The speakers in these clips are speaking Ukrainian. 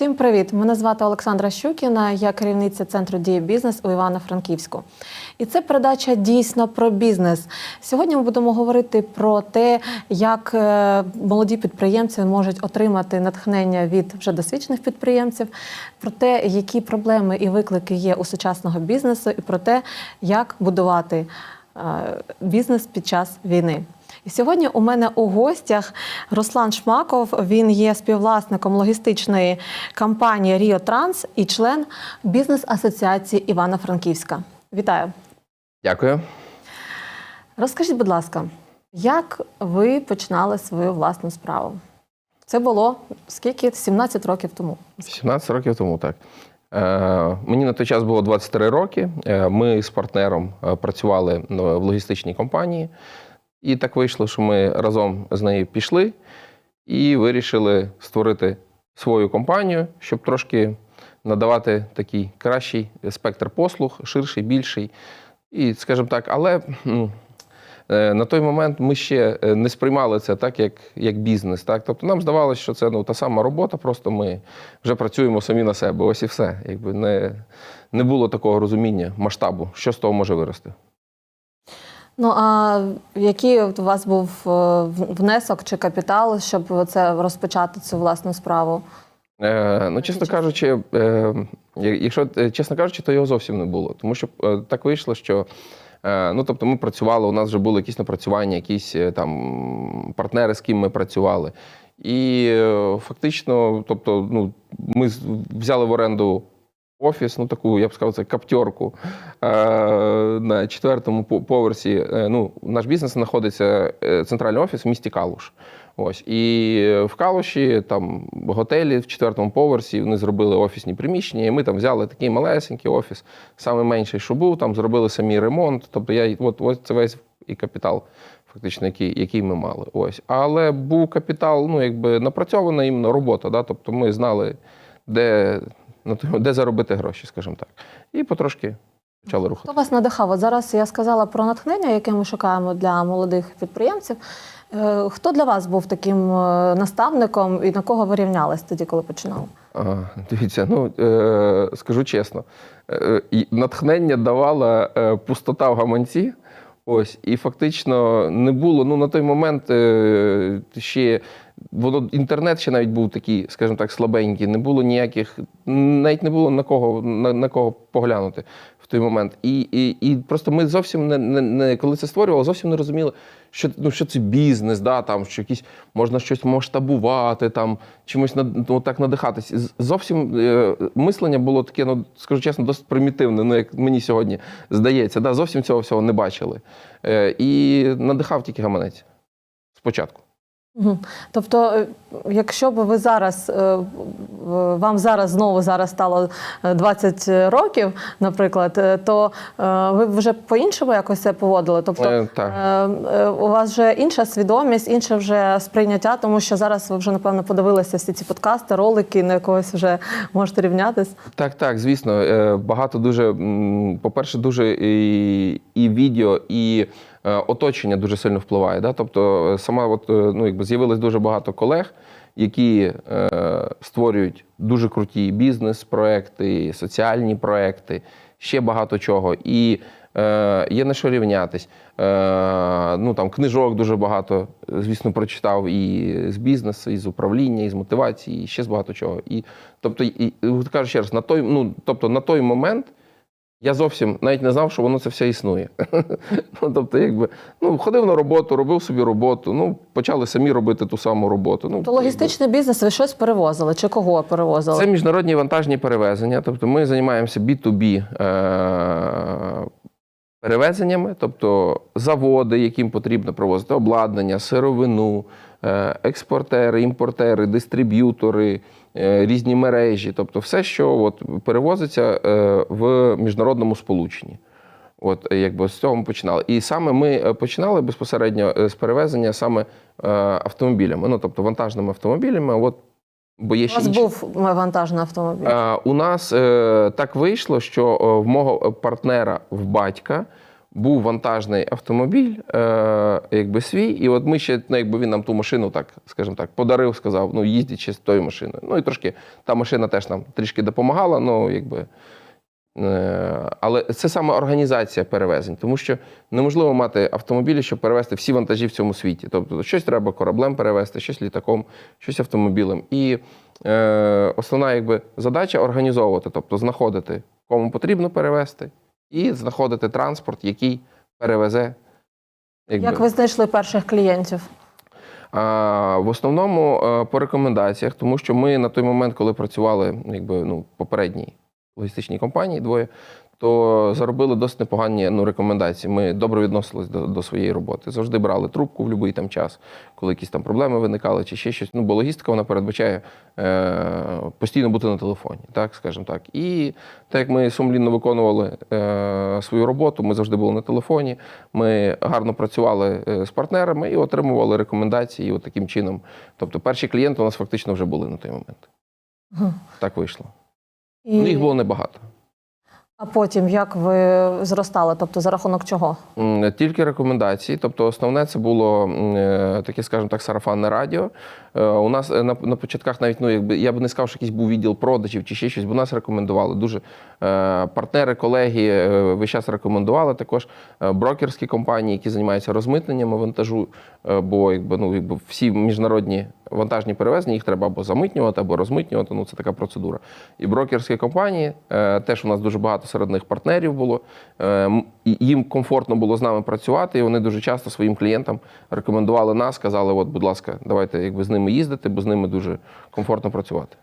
Всім привіт! Мене звати Олександра Щукіна, я керівниця центру дії бізнес у Івано-Франківську. І це передача дійсно про бізнес. Сьогодні ми будемо говорити про те, як е, молоді підприємці можуть отримати натхнення від вже досвідчених підприємців, про те, які проблеми і виклики є у сучасного бізнесу, і про те, як будувати е, бізнес під час війни. І сьогодні у мене у гостях Руслан Шмаков. Він є співвласником логістичної компанії Ріо Транс і член бізнес-асоціації Івано-Франківська. Вітаю! Дякую. Розкажіть, будь ласка, як ви починали свою власну справу? Це було скільки? 17 років тому. 17 років тому, так. Е, мені на той час було 23 роки. Е, ми з партнером е, працювали ну, в логістичній компанії. І так вийшло, що ми разом з нею пішли і вирішили створити свою компанію, щоб трошки надавати такий кращий спектр послуг, ширший, більший. І, скажімо так, але м, е, на той момент ми ще е, не сприймали це так, як, як бізнес. Так? Тобто нам здавалося, що це ну, та сама робота, просто ми вже працюємо самі на себе. Ось і все. Якби не, не було такого розуміння масштабу, що з того може вирости. Ну а який у вас був е, внесок чи капітал, щоб це розпочати цю власну справу? Е, ну, чесно кажучи, е, якщо е, чесно кажучи, то його зовсім не було. Тому що так вийшло, що е, ну, тобто ми працювали, у нас вже були якісь напрацювання, якісь там партнери, з ким ми працювали. І фактично, тобто, ну, ми взяли в оренду офіс, ну таку, я б сказав, це каптерку е, на четвертому поверсі. Е, ну, наш бізнес знаходиться е, центральний офіс в місті Калуш. Ось і в Калуші там готелі в четвертому поверсі. Вони зробили офісні приміщення. І ми там взяли такий малесенький офіс, саме менший, що був. Там зробили самі ремонт. Тобто, я от, от це весь і капітал, фактично, який, який ми мали. Ось, але був капітал, ну якби напрацьована іменно робота. Да? Тобто, ми знали, де, де заробити гроші, скажімо так. І потрошки почали рухати. Хто вас надихав? От зараз я сказала про натхнення, яке ми шукаємо для молодих підприємців. Е, Хто для вас був таким е, наставником і на кого ви рівнялись тоді, коли починали? Дивіться, ну е, скажу чесно, натхнення давала пустота в гаманці. Ось, і фактично не було. Ну на той момент ще воно інтернет ще навіть був такий, скажімо так, слабенький. Не було ніяких, навіть не було на кого на, на кого поглянути той момент. І, і, і просто ми зовсім не, не, не коли це створювали, зовсім не розуміли, що, ну, що це бізнес, да, там, що якісь можна щось масштабувати, там, чимось над- ну, так надихатись. Зовсім е, мислення було таке, ну, скажу чесно, досить примітивне, ну, як мені сьогодні здається. Да, зовсім цього всього не бачили. Е, і надихав тільки гаманець спочатку. Тобто, е, якщо б ви зараз е, вам зараз знову зараз стало е, 20 років, наприклад, е, то е, ви б вже по-іншому якось це поводили? Тобто Е, так. е, е, у вас вже інша свідомість, інше вже сприйняття, тому що зараз ви вже напевно подивилися всі ці подкасти, ролики, на якогось вже можете рівнятись. Так, так, звісно. Е, Багато дуже, по-перше, дуже і, і відео, і е, оточення дуже сильно впливає. Да? Тобто, е, сама от, е, ну, якби з'явилось дуже багато колег, які е, створюють дуже круті бізнес-проекти, соціальні проекти, ще багато чого. І е, є на що рівнятись. Е, ну, там, книжок дуже багато, звісно, прочитав і з бізнесу, і з управління, і з мотивації, і ще з багато чого. І, тобто, і, кажу ще раз, на той, ну, тобто, на той момент я зовсім навіть не знав, що воно це все існує. ну, тобто, якби, ну, ходив на роботу, робив собі роботу, ну, почали самі робити ту саму роботу. Ну, То логістичний бізнес ви щось перевозили чи кого перевозили? це міжнародні вантажні перевезення. Тобто ми займаємося B2B е- перевезеннями, тобто заводи, яким потрібно провозити обладнання, сировину, е- експортери, імпортери, дистриб'ютори, різні мережі, тобто все, що от перевозиться е- в міжнародному сполученні. От е, якби з цього ми починали. І саме ми е, починали безпосередньо е, з перевезення саме е, автомобілями, ну тобто вантажними автомобілями. От, бо є У ще вас інші. був вантажний автомобіль. Е, У нас е, так вийшло, що е, в мого партнера в батька був вантажний автомобіль, е, якби свій, і от ми ще, ну, якби він нам ту машину, так скажімо так, подарив, сказав, ну їздіть ще з тою машиною. Ну і трошки та машина теж нам трішки допомагала, ну якби. Е, Але це саме організація перевезень, тому що неможливо мати автомобілі, щоб перевезти всі вантажі в цьому світі. Тобто, щось треба кораблем перевезти, щось літаком, щось автомобілем. І е, основна якби, задача організовувати, тобто знаходити, кому потрібно перевезти, і знаходити транспорт, який перевезе. якби. Як ви знайшли перших клієнтів? А, в основному е, по рекомендаціях, тому що ми на той момент, коли працювали якби, ну, попередній логістичній компанії двоє, то заробили досить непогані ну, рекомендації. Ми добре відносились до, до своєї роботи. Завжди брали трубку в будь-який там час, коли якісь там проблеми виникали чи ще щось. Ну, бо логістика вона передбачає е, постійно бути на телефоні, так скажімо так. І так як ми сумлінно виконували е, свою роботу, ми завжди були на телефоні. Ми гарно працювали е, з партнерами і отримували рекомендації. І от таким чином. Тобто, перші клієнти у нас фактично вже були на той момент. Так вийшло. І... Ну, їх було небагато. А потім як ви зростали? Тобто за рахунок чого? Тільки рекомендації. Тобто, основне це було е, таке, скажімо так, сарафанне радіо. Е, У нас е, на, на початках навіть ну, якби я б не сказав, що якийсь був відділ продажів чи ще щось, бо нас рекомендували. Дуже е, партнери, колеги е, весь час рекомендували. Також брокерські компанії, які займаються розмитненням вантажу. Бо якби, ну, якби всі міжнародні вантажні перевезення їх треба або замитнювати, або розмитнювати. Ну, це така процедура. І брокерські компанії теж у нас дуже багато серед них партнерів було. Їм комфортно було з нами працювати, і вони дуже часто своїм клієнтам рекомендували нас, сказали: от, будь ласка, давайте якби з ними їздити, бо з ними дуже комфортно працювати.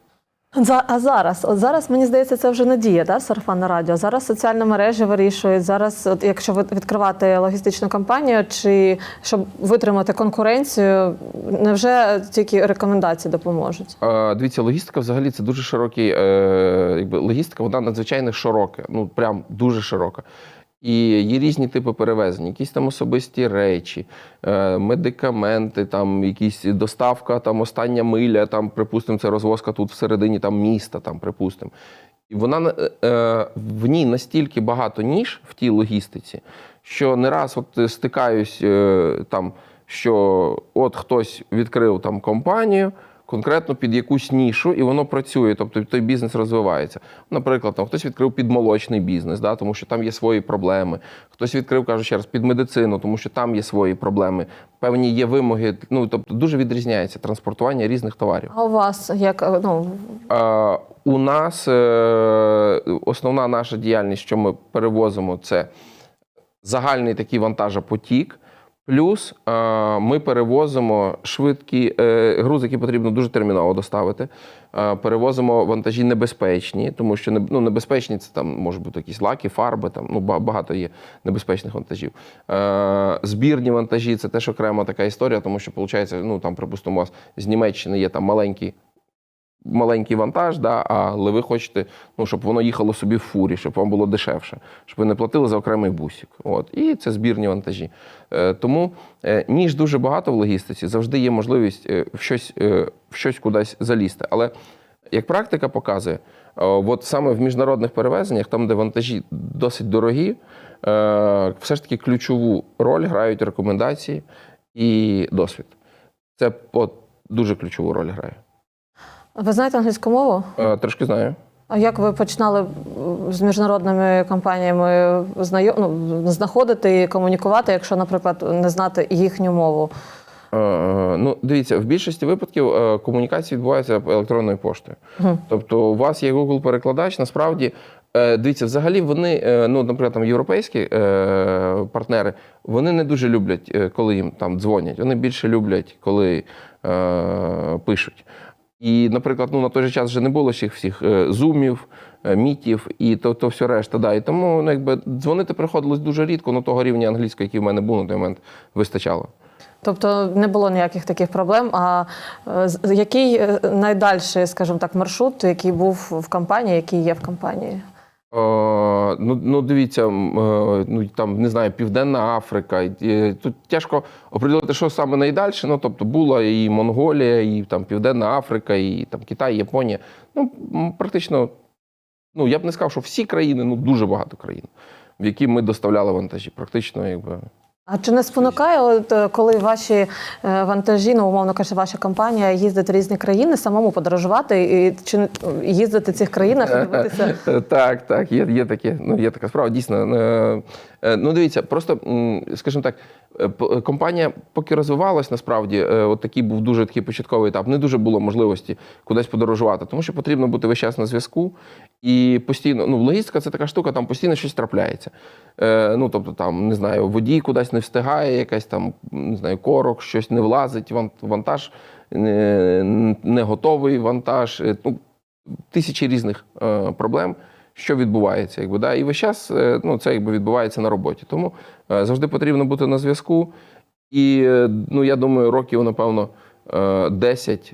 А зараз, от зараз мені здається, це вже не діє, да, сарафанне радіо. Зараз соціальні мережі вирішують. Зараз, от, якщо відкривати логістичну компанію, чи щоб витримати конкуренцію, невже тільки рекомендації допоможуть? Дивіться, логістика взагалі це дуже широкий, е, якби логістика, вона надзвичайно широка, ну прям дуже широка. І є різні типи перевезень, якісь там особисті речі, е, медикаменти, там якісь доставка, там остання миля, там, припустимо, це розвозка тут всередині там міста, там, припустимо. І вона е, е, в ній настільки багато ніж в тій логістиці, що не раз от стикаюсь там, що от хтось відкрив там компанію. Конкретно під якусь нішу, і воно працює, тобто той бізнес розвивається. Наприклад, там хтось відкрив підмолочний бізнес, да, тому що там є свої проблеми. Хтось відкрив, кажу ще раз, під медицину, тому що там є свої проблеми. Певні є вимоги. Ну тобто дуже відрізняється транспортування різних товарів. А у вас як е, ну Е, у нас е, основна наша діяльність, що ми перевозимо, це загальний такий вантажопотік. Плюс е, ми перевозимо швидкі е, грузи, які потрібно дуже терміново доставити. Е, перевозимо вантажі небезпечні, тому що ну, небезпечні це там можуть бути якісь лаки, фарби, там ну багато є небезпечних вантажів. Збірні вантажі це теж окрема така історія, тому що виходить, ну там, припустимо, у вас з Німеччини є там маленький маленький вантаж, да, але ви хочете, ну, щоб воно їхало собі в фурі, щоб вам було дешевше, щоб ви не платили за окремий бусик. От. І це збірні вантажі. Е, тому е, ніж дуже багато в логістиці, завжди є можливість е, в щось, е, в щось кудись залізти. Але як практика показує, е, от саме в міжнародних перевезеннях, там, де вантажі досить дорогі, е, все ж таки ключову роль грають рекомендації і досвід. Це от, дуже ключову роль грає. Ви знаєте англійську мову? Е, Трошки знаю. А як ви починали з міжнародними компаніями знайом... ну, знаходити і комунікувати, якщо, наприклад, не знати їхню мову? Е, Ну, дивіться, в більшості випадків е, комунікації відбуваються електронною поштою. Мгм. Тобто, у вас є Google-перекладач, насправді. е, Дивіться, взагалі вони, е, ну, наприклад, там європейські е, партнери, вони не дуже люблять, е, коли їм там дзвонять. Вони більше люблять, коли е, пишуть. І, наприклад, ну на той же час вже не було всіх всіх е, зумів, е, мітів і то, то все решта. Да. І тому ну, якби дзвонити приходилось дуже рідко, ну того рівня англійської, який в мене був на той момент, вистачало. Тобто не було ніяких таких проблем. А е, який найдальший, скажімо так, маршрут, який був в компанії, який є в компанії? Е, ну, ну, дивіться, е, ну там не знаю, Південна Африка. Тут тяжко оприділити, що саме найдальше. Ну, тобто була і Монголія, і там Південна Африка, і там Китай, Японія. Ну, практично, ну я б не сказав, що всі країни, ну дуже багато країн, в які ми доставляли вантажі. Практично, якби. А чи не спонукає, от, е, коли ваші е, вантажі, ну умовно кажучи, ваша компанія їздить в різні країни, самому подорожувати і чи їздити в цих країнах, і дивитися? Е, Так, так, є, є таке. Ну, є така справа, дійсно. Е, Ну, дивіться, просто, скажімо так, е, е, компанія поки розвивалась, насправді, от такий був дуже такий початковий етап. Не дуже було можливості кудись подорожувати, тому що потрібно бути весь час на зв'язку. І постійно, ну, логістика це така штука, там постійно щось трапляється. Ну, тобто, там, не знаю, водій кудись не встигає, якась там, не знаю, корок, щось не влазить, ван- вантаж не, готовий вантаж. Ну, тисячі різних проблем, що відбувається, якби да, і весь час е, ну, це якби відбувається на роботі. Тому е, завжди потрібно бути на зв'язку. І е, ну, я думаю, років, напевно, е, 10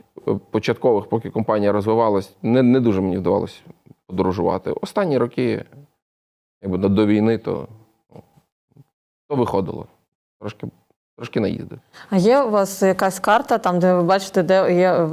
початкових, поки компанія розвивалась, не, не дуже мені вдавалося подорожувати. Останні роки, якби до- до війни, то, ну, то виходило. Трошки, трошки наїздив. А є у вас якась карта, там, де ви бачите, де є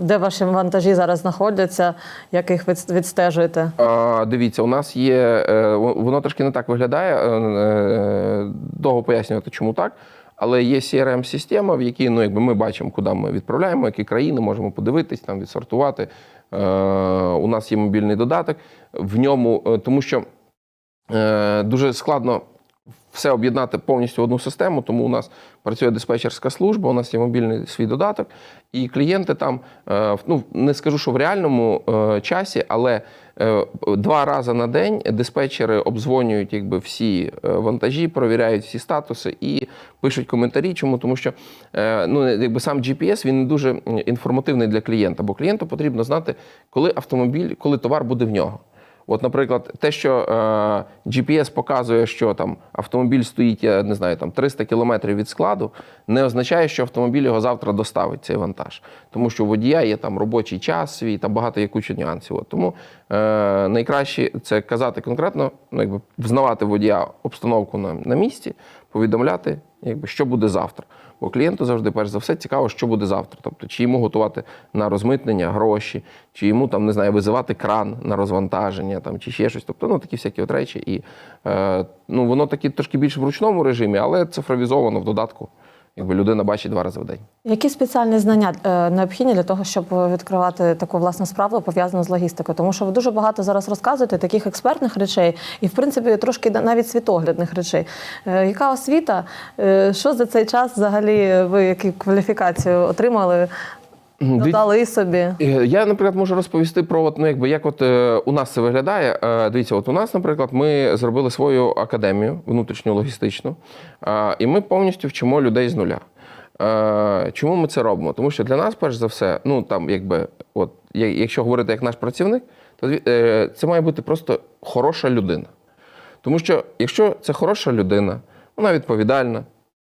де ваші вантажі зараз знаходяться, як їх відстежуєте? А, дивіться, у нас є. е, Воно трошки не так виглядає. е, е, Довго пояснювати, чому так. Але є CRM-система, в якій ну, якби ми бачимо, куди ми відправляємо, які країни можемо подивитись, там відсортувати. Е, у нас є мобільний додаток. В ньому, тому що е, дуже складно все об'єднати повністю в одну систему, тому у нас працює диспетчерська служба, у нас є мобільний свій додаток, і клієнти там, е, ну не скажу, що в реальному е, часі, але е, два рази на день диспетчери обдзвонюють якби всі вантажі, перевіряють всі статуси і пишуть коментарі. Чому? Тому що ну, якби сам GPS він не дуже інформативний для клієнта, бо клієнту потрібно знати, коли автомобіль, коли товар буде в нього. От, наприклад, те, що е, GPS показує, що там автомобіль стоїть, я не знаю, там 300 кілометрів від складу, не означає, що автомобіль його завтра доставить цей вантаж. Тому що у водія є там робочий час свій, там багато є куча нюансів. От, тому е, найкраще це казати конкретно, ну, якби взнавати водія обстановку на, на місці, повідомляти, якби, що буде завтра. Бо клієнту завжди, перш за все, цікаво, що буде завтра. Тобто, чи йому готувати на розмитнення гроші, чи йому там не знаю, визивати кран на розвантаження, там чи ще щось. Тобто, ну такі всякі от речі. І е, ну воно такі трошки більш в ручному режимі, але цифровізовано в додатку. Якби людина бачить два рази в день. Які спеціальні знання е, необхідні для того, щоб відкривати таку власну справу пов'язану з логістикою? Тому що ви дуже багато зараз розказуєте таких експертних речей і, в принципі, трошки навіть світоглядних речей. Е, Яка освіта? Е, Що за цей час взагалі ви які кваліфікацію отримали? Додали собі? Е, Я, наприклад, можу розповісти про от, ну, якби, як от, е, у нас це виглядає. Е, дивіться, от у нас, наприклад, ми зробили свою академію внутрішню логістичну, е, і ми повністю вчимо людей з нуля. Е, чому ми це робимо? Тому що для нас, перш за все, ну там, якби, от, якщо говорити як наш працівник, то е, це має бути просто хороша людина. Тому що якщо це хороша людина, вона відповідальна,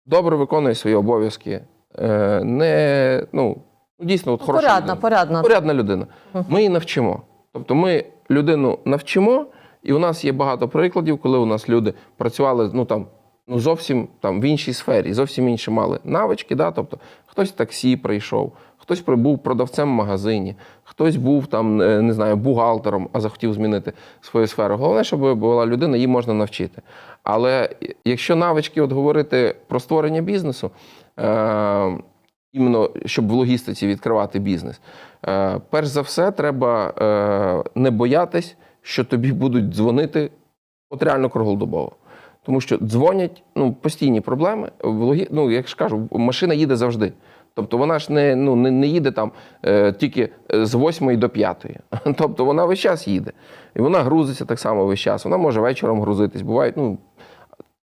добре виконує свої обов'язки, е, не, ну, дійсно, от хороша Порядна, людина. порядна. порядна людина. Ми її навчимо. Тобто ми людину навчимо, і у нас є багато прикладів, коли у нас люди працювали ну, там, ну, зовсім там, в іншій сфері, зовсім інші мали навички. Да? Тобто хтось в таксі прийшов, хтось був продавцем в магазині, хтось був там, е, не знаю, бухгалтером, а захотів змінити свою сферу. Головне, щоб була людина, її можна навчити. Але якщо навички от говорити про створення бізнесу, е- іменно щоб в логістиці відкривати бізнес, е, перш за все, треба е, не боятись, що тобі будуть дзвонити от реально круглодобово. Тому що дзвонять ну, постійні проблеми. В логі... Ну, як ж кажу, машина їде завжди. Тобто вона ж не, ну, не, не їде там е, тільки е, з 8 до 5. Тобто вона весь час їде. І вона грузиться так само весь час. Вона може вечором грузитись. Бувають, ну,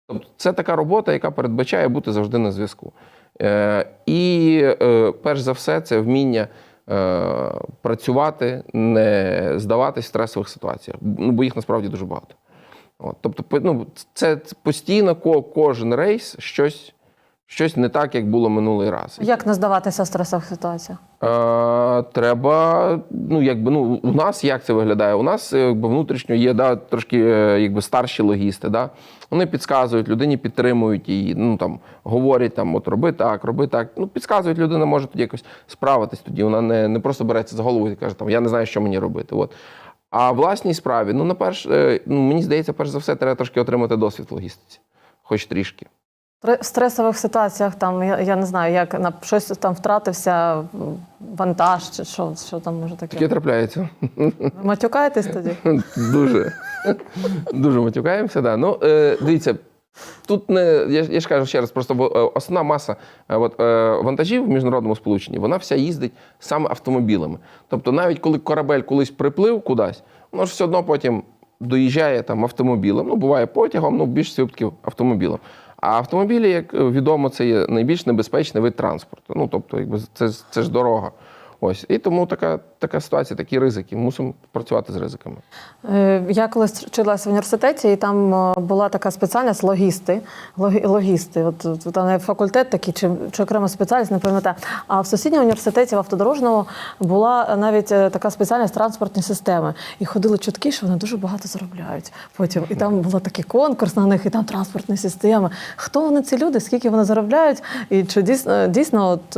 Тобто це така робота, яка передбачає бути завжди на зв'язку. Е, і е, перш за все, це вміння е, працювати, не здаватись в стресових ситуаціях, ну, бо їх насправді дуже багато. От, тобто, ну, це постійно кожен рейс щось, щось не так, як було минулий раз. Як не здаватися в стресових ситуаціях? Е, треба, ну якби ну у нас як це виглядає? У нас якби внутрішньо є да, трошки якби старші логісти. Да? Вони підказують, людині підтримують її, ну там говорять там, от роби так, роби так. Ну, підказують, людина може тоді якось справитись. Тоді вона не, не просто береться за голову і каже, там я не знаю, що мені робити. От. А власній справі, ну, на перш, е, ну, мені здається, перш за все, треба трошки отримати досвід в логістиці, хоч трішки. В стресових ситуаціях там я, я не знаю, як на щось там втратився вантаж, чи що, що там може таке. Таке трапляється. Матюкаєтесь тоді? Дуже. Дуже матюкаємося. Да. Ну, е, дивіться, тут не, я, я ж кажу ще раз, просто бо, е, основна маса е, от, е, вантажів в міжнародному сполученні, вона вся їздить саме автомобілями. Тобто, навіть коли корабель колись приплив кудись, воно ж все одно потім доїжджає там автомобілем. Ну, буває потягом, ну, більш випадків автомобілем. А автомобілі, як е, відомо, це є найбільш небезпечний вид транспорту. Ну, тобто, якби це, це ж дорога. Ось. І тому така, така ситуація, такі ризики. Мусимо працювати з ризиками. Е, Я колись вчилася в університеті, і там е, була така спеціальність логісти. Логі- Логісти, от, там факультет такий, чи, чи окрема спеціальність, не пам'ятаю. А в сусідньому університеті в автодорожному була навіть е, така спеціальність транспортні системи. І ходили чутки, що вони дуже багато заробляють. Потім і там був такий конкурс на них, і там транспортні системи. Хто вони ці люди? Скільки вони заробляють? І чи дійсно дійсно от.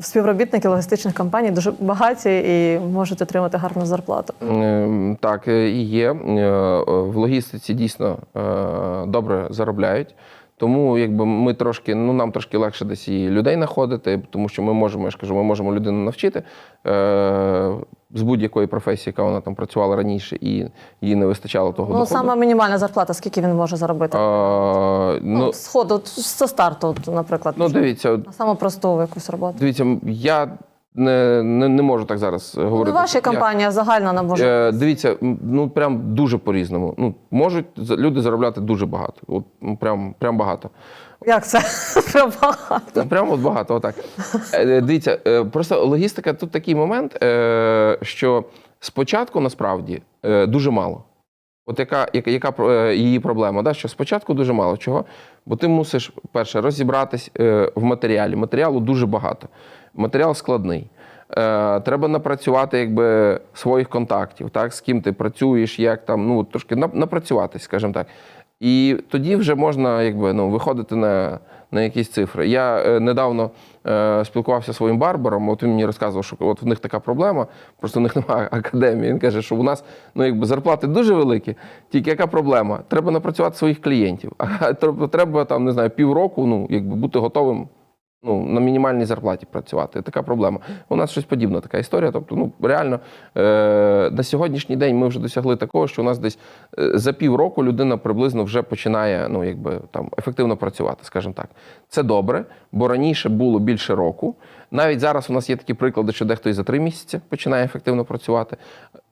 Е, е, Співробітники логістичних компаній дуже багаті і можуть отримати гарну зарплату. Ем, Так, е, і є. Е, В логістиці дійсно е, добре заробляють. Тому якби ми трошки, ну нам трошки легше десь і людей знаходити, тому що ми можемо, я ж кажу, ми можемо людину навчити е, з будь-якої професії, яка вона там працювала раніше, і їй не вистачало того Ну, доходу. саме мінімальна зарплата, скільки він може заробити? А, ну, ну, з ходу, з старту, наприклад, ну, дивіться, на саму просту якусь роботу. дивіться, я не, не, не можу так зараз говорити. Ну, ваша компанія загально не може. Е, дивіться, ну прям дуже по-різному. Ну, можуть люди заробляти дуже багато. От прям, прям багато. Як це? Прям багато. Прямо от багато, отак. Е, е, Дивіться, е, просто логістика тут такий момент, е, що спочатку насправді е, дуже мало. От яка, яка, яка її проблема? Да? Що спочатку дуже мало. Чого? Бо ти мусиш, перше, розібратись в матеріалі. Матеріалу дуже багато. Матеріал складний. Е, треба напрацювати якби, своїх контактів, так? з ким ти працюєш, як там, ну, трошки напрацюватись, скажімо так. І тоді вже можна якби, ну, виходити на, на якісь цифри. Я е, недавно е, спілкувався зі своїм барбером, от він мені розказував, що от в них така проблема, просто в них немає академії. Він каже, що у нас ну, якби, зарплати дуже великі, тільки яка проблема? Треба напрацювати своїх клієнтів. А треба там, не знаю, півроку ну, якби, бути готовим ну, на мінімальній зарплаті працювати. Така проблема. У нас щось подібна така історія. Тобто, ну реально е, на сьогоднішній день ми вже досягли такого, що у нас десь е, за півроку людина приблизно вже починає ну, якби, там, ефективно працювати, скажімо так. Це добре, бо раніше було більше року. Навіть зараз у нас є такі приклади, що дехто і за три місяці починає ефективно працювати.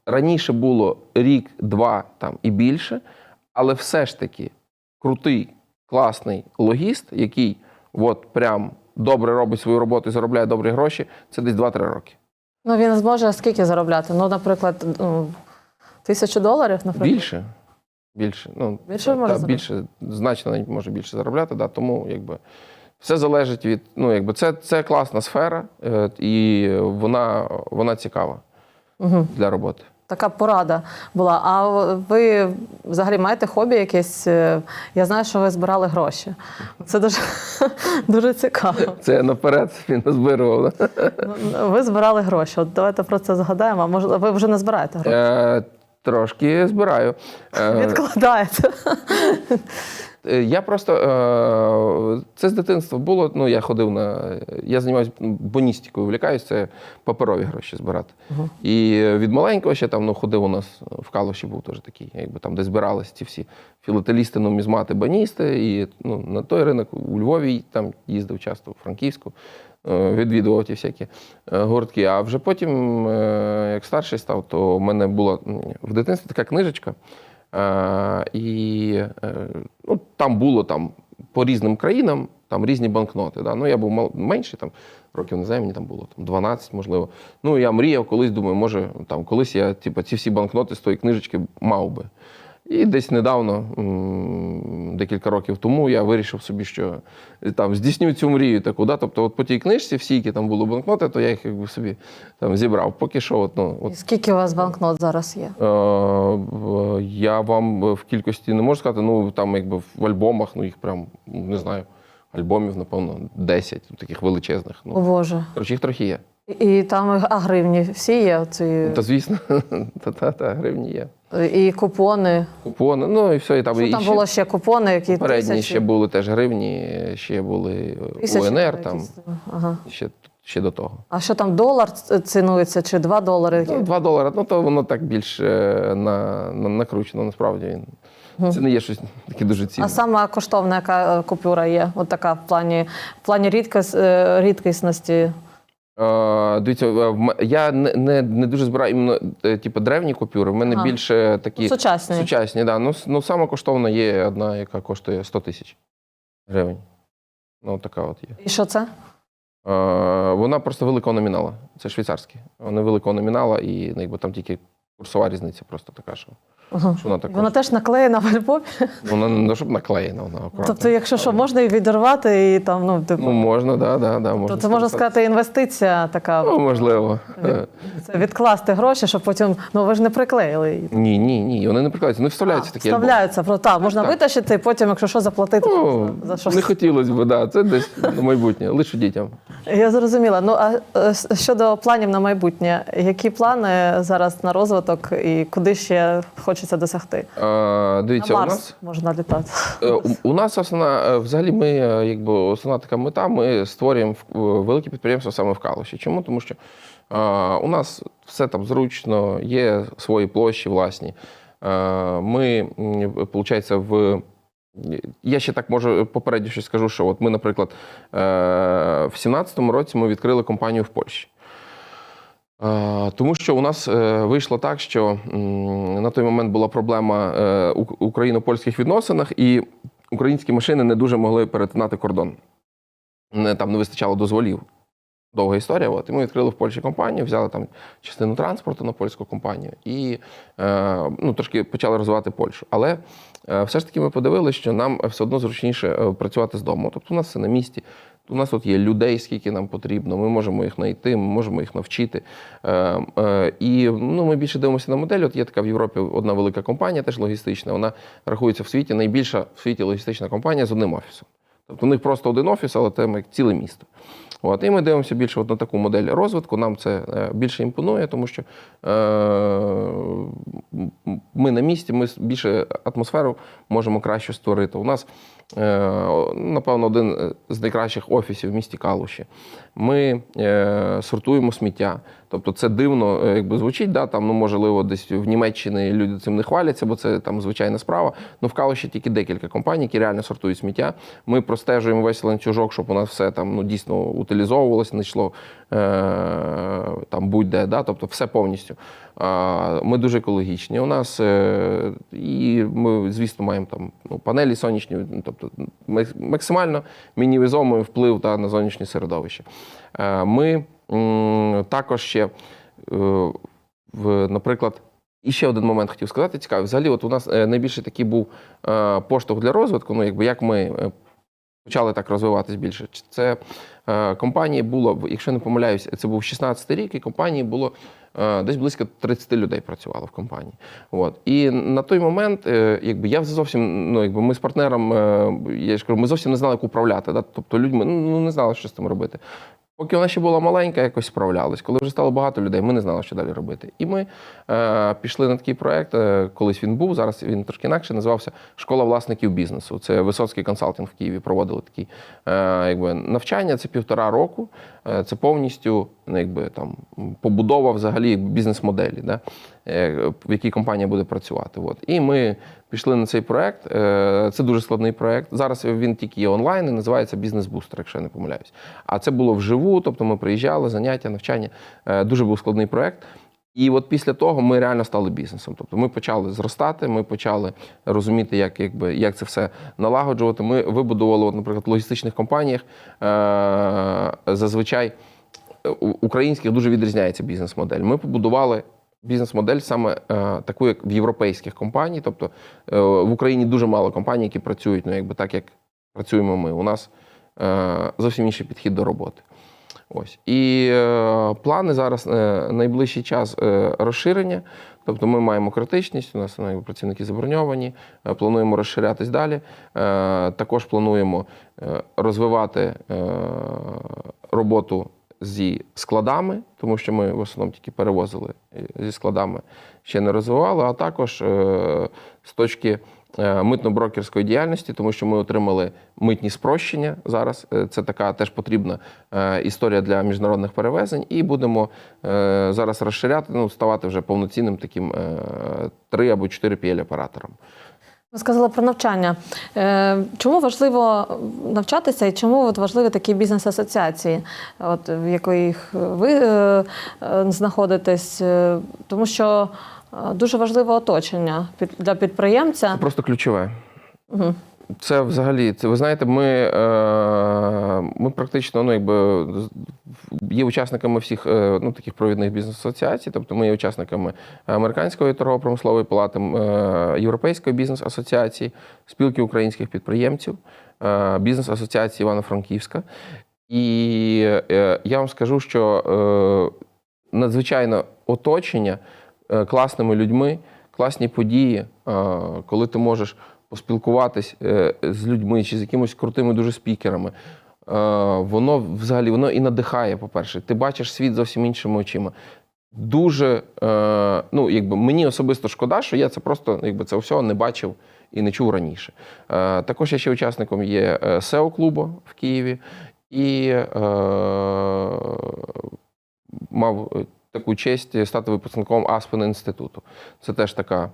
Раніше було рік, два там і більше, але все ж таки крутий, класний логіст, який от прям добре робить свою роботу і заробляє добрі гроші, це десь 2-3 роки. Ну він зможе скільки заробляти? Ну, наприклад, ну, тисячу доларів, наприклад. Більше. Більше. Ну, Більше може та, заробляти? більше, значно навіть може більше заробляти, да, тому якби. Все залежить від, ну якби це, це класна сфера, е, і вона, вона цікава Угу. для роботи. Така порада була. А ви взагалі маєте хобі якесь? Е, Я знаю, що ви збирали гроші. Це дуже, дуже цікаво. Це я наперед він назбирував. Ну, Ви збирали гроші. От давайте про це згадаємо. А може, ви вже не збираєте гроші? Е, трошки збираю. Е, Відкладаєте. Е, Я просто е, це з дитинства було. Ну я ходив на я займаюся боністикою, влікаюсь, це паперові гроші збирати. І від маленького ще там ну ходив у нас в Калуші був теж такий, якби там, де збиралися ці всі філателісти, нумізмати, баністи. І ну, на той ринок у Львові там їздив часто, у Франківську. е, Відвідував ті всякі гуртки. А вже потім, як старший став, то в мене була в дитинстві така книжечка. Е, і е, ну, там було там по різним країнам там різні банкноти. Да? Ну, я був мал- менший, там, років не знаю, мені там було там, 12, можливо. Ну, я мріяв колись, думаю, може, там колись я типу, ці всі банкноти з тої книжечки мав би. І десь недавно, декілька років тому я вирішив собі, що е, там здійсню цю мрію таку. Да? Тобто, от по тій книжці, всі, які там були банкноти, то я їх якби собі там зібрав. Поки що, от, ну, от, скільки у вас банкнот зараз є? Е, Я вам в кількості не можу сказати, ну там якби в альбомах, ну їх прям ну, не знаю, альбомів, напевно, 10 таких величезних. О Ну, Боже. коротше, їх трохи є. І, і там а гривні всі є. Ці, Та звісно, та, та, та гривні є. І купони. Купони, ну і все, і там Що і там ще було ще купони, які передні тисячі, ще були теж гривні, ще були тисячі УНР там, якісь. Ага. ще, ще до того. А що там долар цінується чи 2 долари? Ну, 2 долари, ну то воно так більш е, на, на, накручено, насправді. він. Це не є щось таке дуже цінне. А сама коштовна яка купюра є? От така в плані, в плані рідкос, е, рідкісності. Е, Дивіться, е, я не, не, не дуже збираю іменно е, типу, древні купюри. В мене Ага. більше такі Ну, сучасні. сучасні да. ну, ну, саме коштовна є одна, яка коштує 100 тисяч гривень. Ну, така от є. І що це? Вона просто великого номінала. Це швейцарські. Вони великого номінала, і ну, якби там тільки курсова різниця просто така, що, Ага. що вона така. Вона теж наклеєна в альбомі. Вона не щоб наклеєна, вона акуратно. Тобто, якщо що, можна і відірвати, і там, ну, типу. Ну, можна, да, да, да, можна. то це можна сказати інвестиція така. Ну, можливо. Е, Це відкласти гроші, щоб потім. Ну ви ж не приклеїли її. Ні, ні, ні. Вони не прикладаються, вони вставляються такі. Вставляються. Про так, можна Так. витащити, і потім, якщо що, заплатити Ну, за що. не хотілося б, да. це десь на майбутнє, лише дітям. Я зрозуміла. Ну а е, щодо планів на майбутнє, які плани зараз на розвиток і куди ще хочеться досягти? Е, дивіться, на у нас можна літати. е, у, у нас основна, е, взагалі, ми якби основна така мета. Ми створюємо велике підприємство саме в Калуші. Чому? Тому що е, у нас все там зручно, є свої площі власні. Е, ми, виходить, в Я ще так можу попередньо щось скажу, що от ми, наприклад, е, в 17-му році ми відкрили компанію в Польщі. Е, Тому що у нас е, вийшло так, що на той момент була проблема е, україно-польських відносинах, і українські машини не дуже могли перетинати кордон. Там не вистачало дозволів. Довга історія. От. І ми відкрили в Польщі компанію, взяли там частину транспорту на польську компанію і е, ну, трошки почали розвивати Польщу. Але е, все ж таки ми подивилися, що нам все одно зручніше е, працювати з дому. Тобто у нас все на місці. У нас тут є людей, скільки нам потрібно, ми можемо їх знайти, ми можемо їх навчити. Е, е, і ну, ми більше дивимося на модель. От є така в Європі одна велика компанія, теж логістична. Вона рахується в світі найбільша в світі логістична компанія з одним офісом. Тобто у них просто один офіс, але це як ціле місто. От, і ми дивимося більше от на таку модель розвитку. Нам це е, більше імпонує, тому що е, ми на місці, ми більше атмосферу можемо краще створити. У нас, е, напевно, один з найкращих офісів в місті Калуші. Ми е, сортуємо сміття. Тобто це дивно е, якби звучить, да, там, ну, можливо, десь в Німеччині люди цим не хваляться, бо це там звичайна справа. Ну, в Калуші тільки декілька компаній, які реально сортують сміття. Ми простежуємо весь ланцюжок, щоб у нас все там ну, дійсно утилізовувалося, не йшло е, там будь-де. Да? Тобто все повністю. А, Ми дуже екологічні. У нас е, і ми, звісно, маємо там ну, панелі сонячні, тобто мак- максимально мінімізовуємо вплив та, на зовнішнє середовище. Е, Ми також ще, е, наприклад, і ще один момент хотів сказати, цікавий. Взагалі, от у нас е, найбільше такий був е, поштовх для розвитку, ну, якби як ми почали так розвиватись більше. Це компанії було, якщо не помиляюсь, це був 16 рік, і компанії було десь близько 30 людей працювало в компанії. От. І на той момент, якби я зовсім, ну якби ми з партнером, я ж кажу, ми зовсім не знали, як управляти. Да? Тобто людьми ну, не знали, що з цим робити. Поки вона ще була маленька, якось справлялась. Коли вже стало багато людей, ми не знали, що далі робити. І ми е, пішли на такий проект. Е, колись він був, зараз він трошки інакше називався Школа власників бізнесу. Це Висоцький консалтинг в Києві проводили такі е, якби, навчання. Це півтора року. Е, це повністю ну, якби, там, побудова взагалі бізнес-моделі, да? Е, в якій компанія буде працювати. От. І ми пішли на цей проект. Е, Це дуже складний проект. Зараз він тільки є онлайн і називається Бізнес-бустер, якщо я не помиляюсь. А це було вживу, тобто ми приїжджали, заняття, навчання. Е, Дуже був складний проект. І от після того ми реально стали бізнесом. Тобто ми почали зростати, ми почали розуміти, як, якби, як це все налагоджувати. Ми вибудували, от, наприклад, в логістичних компаніях е, зазвичай українських дуже відрізняється бізнес-модель. Ми побудували бізнес-модель саме е, таку, як в європейських компаній. Тобто е, в Україні дуже мало компаній, які працюють ну, якби так, як працюємо ми. У нас е, зовсім інший підхід до роботи. Ось. І е, плани зараз е, найближчий час е, розширення. Тобто ми маємо критичність, у нас ну, працівники заброньовані, е, плануємо розширятись далі. Е, також плануємо е, розвивати е, роботу зі складами, тому що ми в основному тільки перевозили е, зі складами, ще не розвивали, а також е, з точки е, митно-брокерської діяльності, тому що ми отримали митні спрощення зараз. Це така теж потрібна історія для міжнародних перевезень, і будемо зараз розширяти, ну, ставати вже повноцінним таким 3 або 4 PL оператором. Ви сказали про навчання. Е, Чому важливо навчатися і чому от важливі такі бізнес-асоціації, от, в яких ви е, е, знаходитесь? Тому що дуже важливе оточення для Це підприємця. просто ключове. Мгм. Це взагалі, це ви знаєте, ми, е, ми практично ну, якби, є учасниками всіх е, ну, таких провідних бізнес-асоціацій, тобто ми є учасниками Американської торгово-промислової палати, е, Європейської бізнес-асоціації, спілки українських підприємців, бізнес-асоціації Івано-Франківська. І я вам скажу, що надзвичайно оточення класними людьми, класні події, коли ти можеш поспілкуватись е, з людьми чи з якимось крутими дуже спікерами. Е, Воно взагалі воно і надихає, по-перше. Ти бачиш світ зовсім іншими очима. Дуже, е, ну, якби мені особисто шкода, що я це просто якби, це всього не бачив і не чув раніше. Також я ще учасником є е, SEO-клубу в Києві і мав таку честь стати випускником Аспен інституту. Це теж така,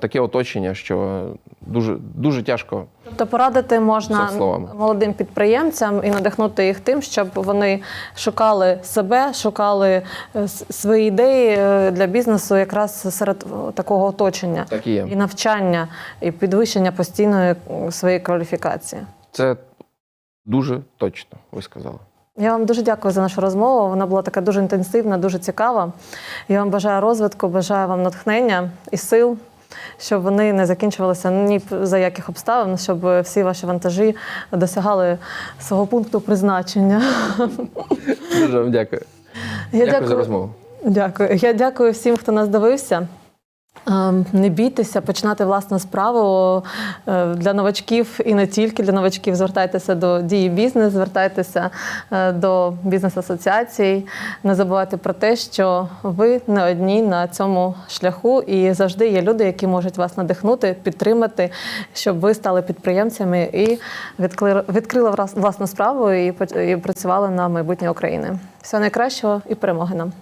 таке оточення, що дуже, дуже тяжко. Тобто порадити можна молодим підприємцям і надихнути їх тим, щоб вони шукали себе, шукали е, свої ідеї е, для бізнесу якраз серед е, такого оточення. Так і є. І навчання, і підвищення постійної е, своєї кваліфікації. Це дуже точно, ви сказали. Я вам дуже дякую за нашу розмову. Вона була така дуже інтенсивна, дуже цікава. Я вам бажаю розвитку, бажаю вам натхнення і сил, щоб вони не закінчувалися ні за яких обставин, щоб всі ваші вантажі досягали свого пункту призначення. Дуже вам дякую. Я дякую за розмову. Дякую. Я дякую всім, хто нас дивився. Ем, Не бійтеся починати власну справу Е, для новачків і не тільки для новачків. Звертайтеся до дії бізнес, звертайтеся е, до бізнес-асоціацій. Не забувайте про те, що ви не одні на цьому шляху, і завжди є люди, які можуть вас надихнути, підтримати, щоб ви стали підприємцями і відкрили, власну справу і працювали на майбутнє України. Всього найкращого і перемоги нам.